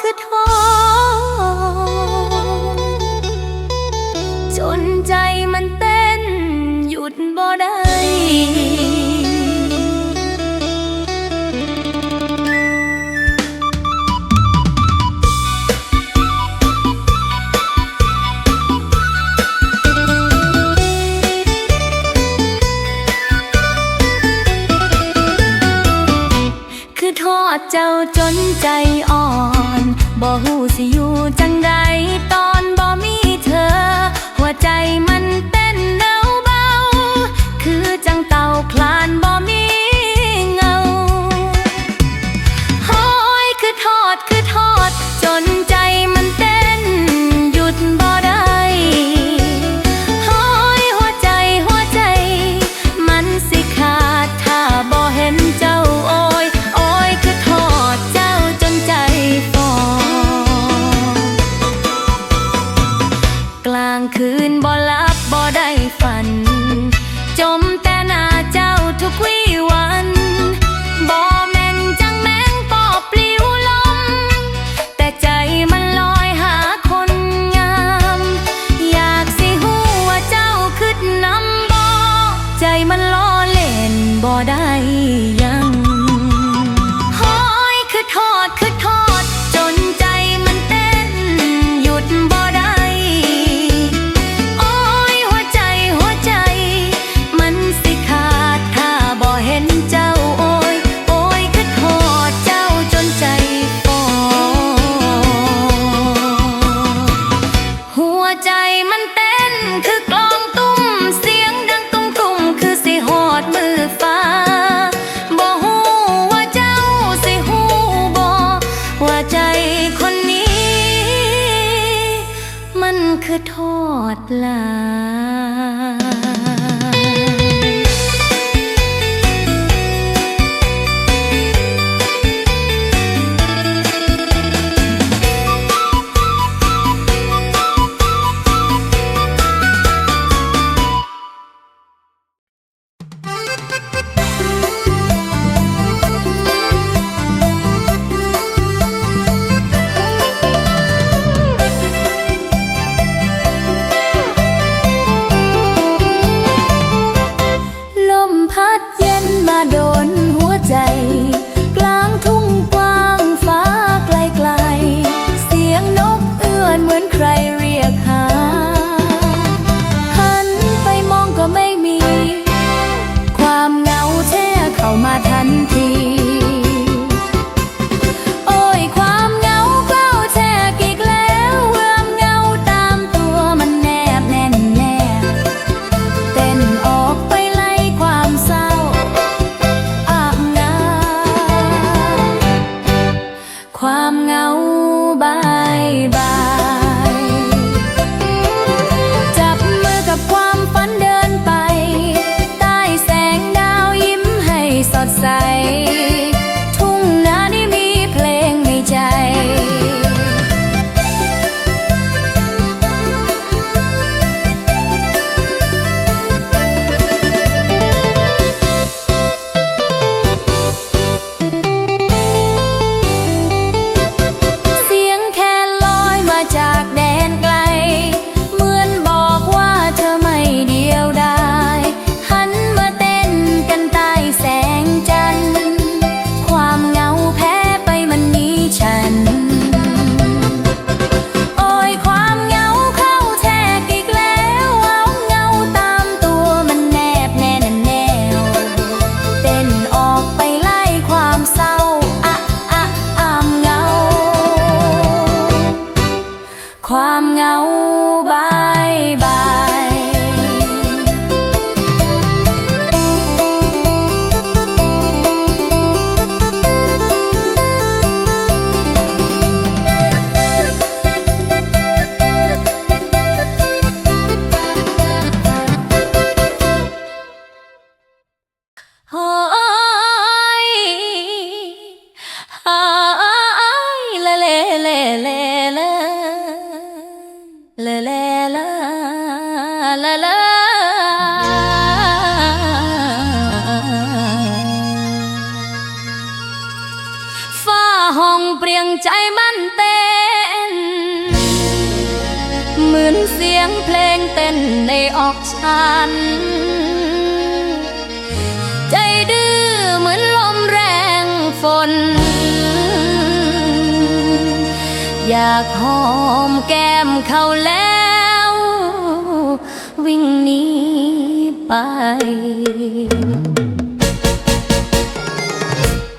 คือทองจนใจมันเต้นหยุดบ่ได้ทอเจ้าจนใจอ่อน fosse อยากหอมแก้มเขาแล้ว วิ่งหนีไป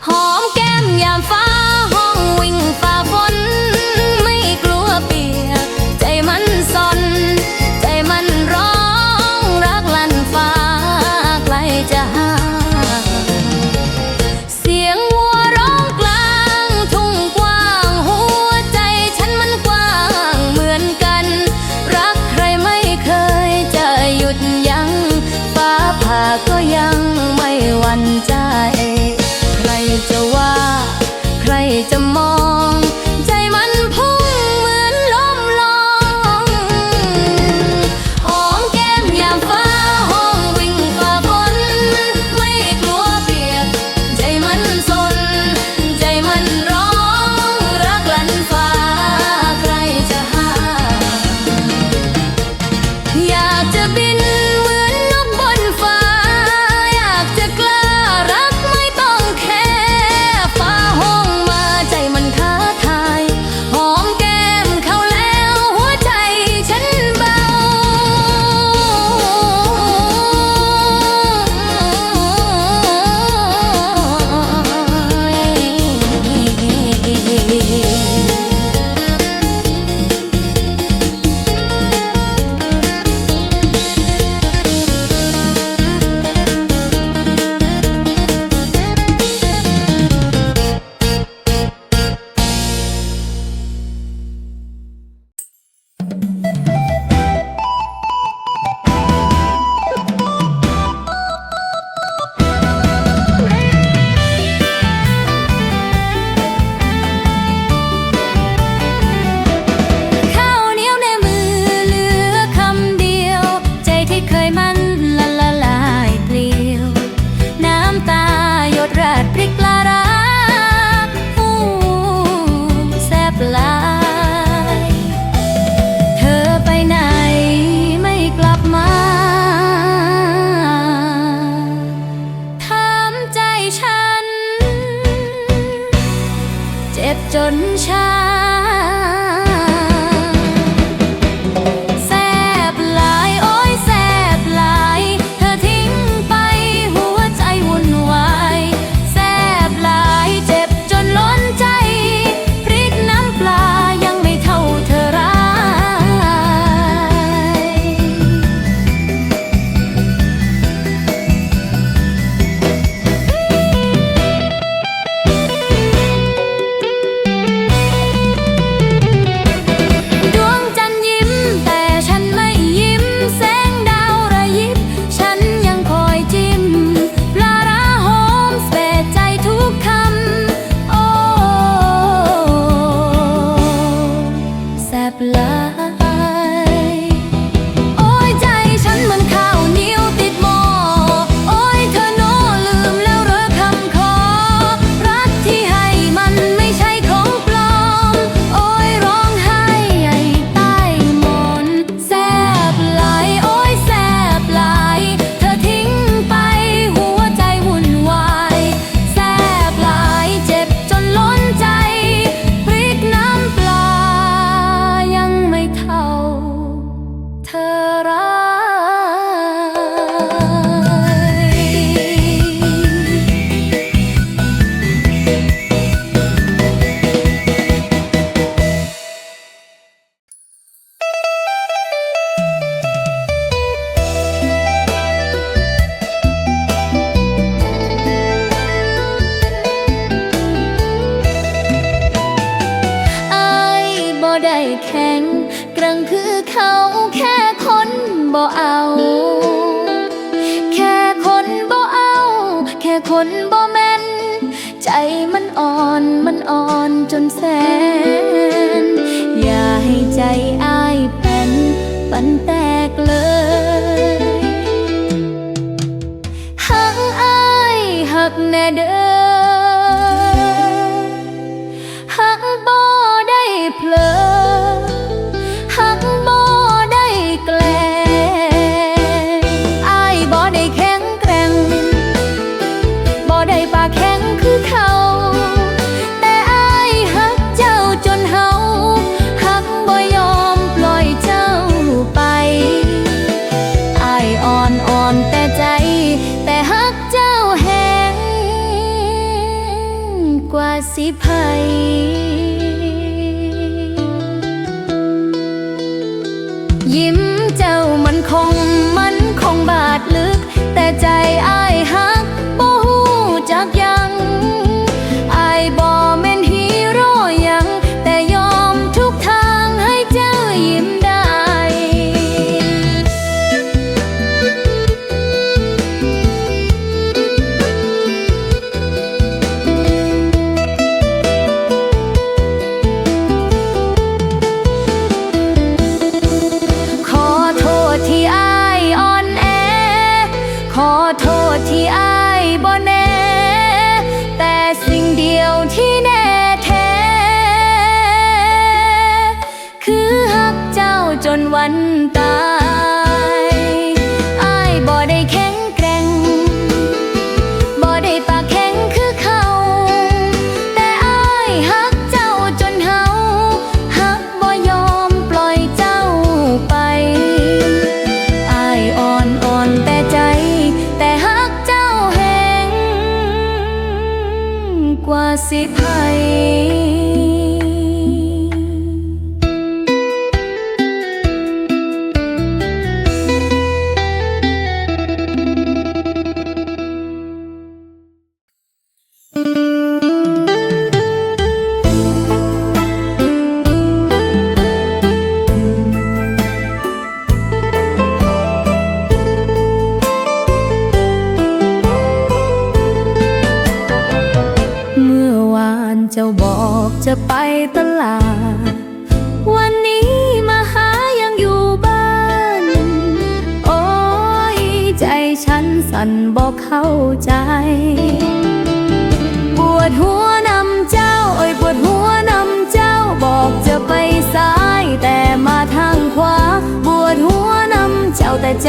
หอมแก้มยามฟ้าห้องวิ่งฝ่าฝน them all. นแสน อย่าให้ใจอายเป็นปันแตกเลยหักอายหักแน่เด้อ ใจอ้ายหา วัน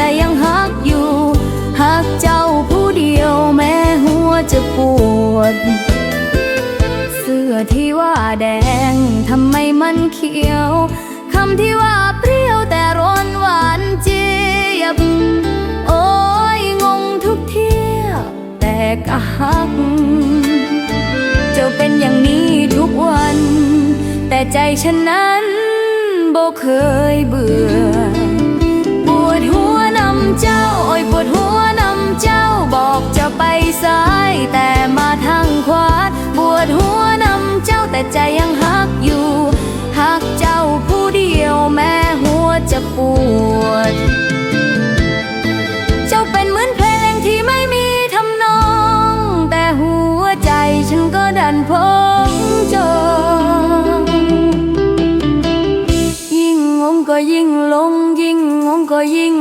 ใจยังหักอยู่หักเจ้าผู้เดียวแม้หัวจะปวด เสื้อที่ว่าแดงทำไมมันเขียวคำที่ว่าเปรี้ยวแต่ร้อนหวานเจี๊ยบ โอ้ยงงทุกเที่ยแต่ก็หักจะเป็นอย่างนี้ทุกวัน แต่ใจฉันนั้นบ่เคยเบื่อ เจ้าโอ้ยปวดหัวนำเจ้าบอกจะไปซ้ายแต่มาทางขวาปวดหัวนำเจ้าแต่ใจยังหักอยู่หักเจ้าผู้เดียวแม่หัวจะปวด เจ้าเป็นเหมือนเพลงที่ไม่มีทำนอง แต่หัวใจฉันก็ดันพงจอยิ่งงก็ยิงลงยิ่งงมก็ยิ่ง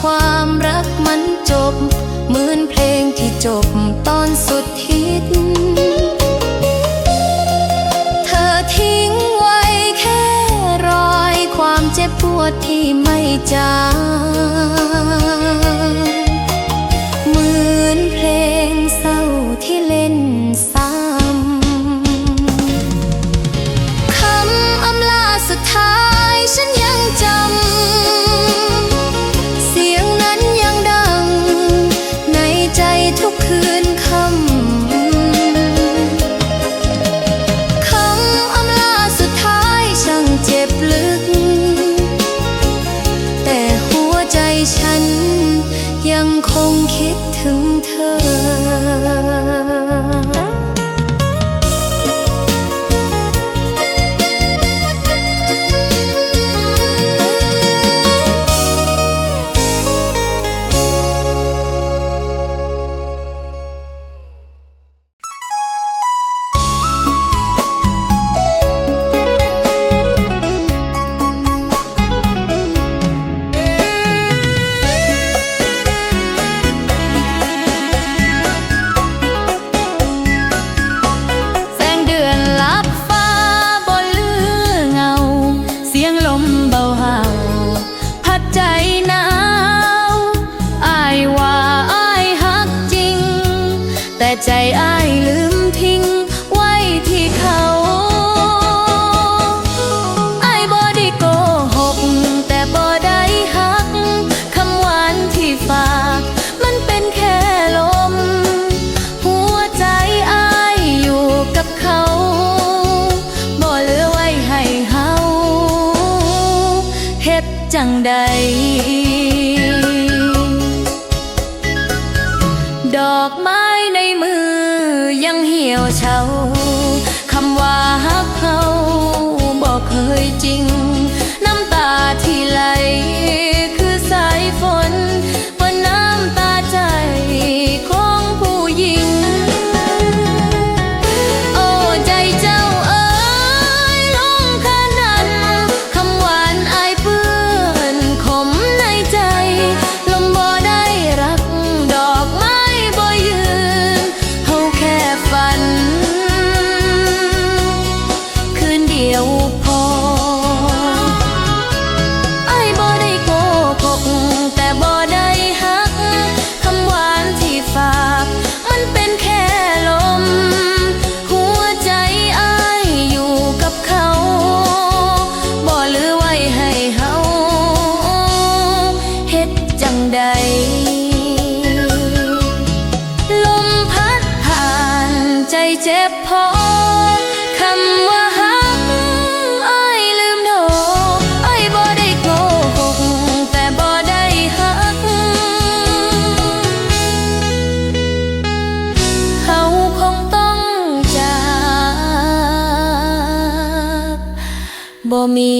ความรักมันจบ เหมือนเพลงที่จบตอนสุดฮิต เธอทิ้งไว้แค่รอย ความเจ็บปวดที่ไม่จาง 空气。再爱。 จังใด ลมพัดผ่านใจเจ็บพอคำว่าหักอ้าลืมโดอ้ายบ่ได้โกหแต่บ่ได้หักเขาคงต้องจากบ่มี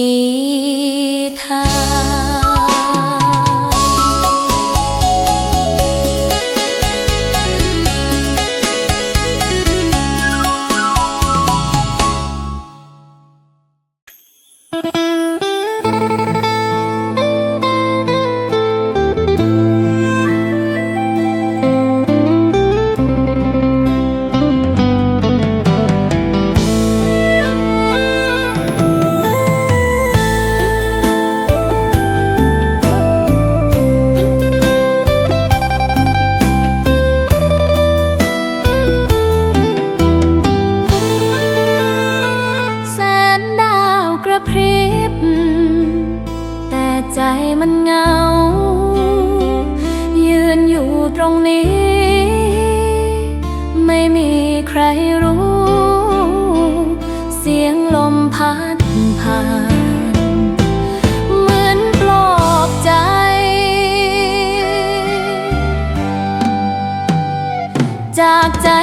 doctor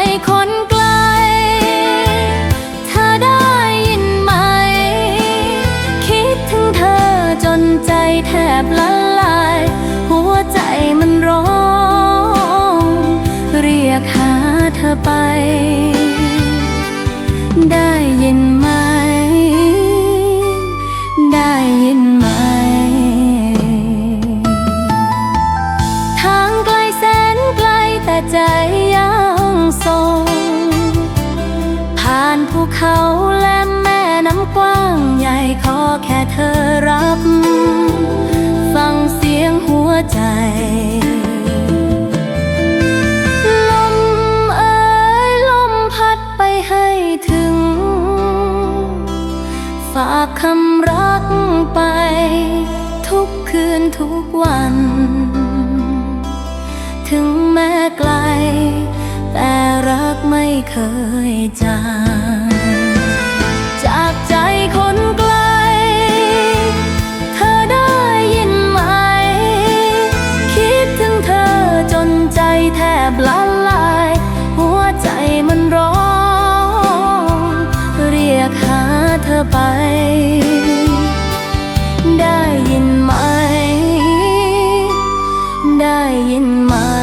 ลมเอ๋ยลมพัดไปให้ถึง ฝากคำรักไป ทุกคืนทุกวัน ถึงแม้ไกล แต่รักไม่เคยจาง miên man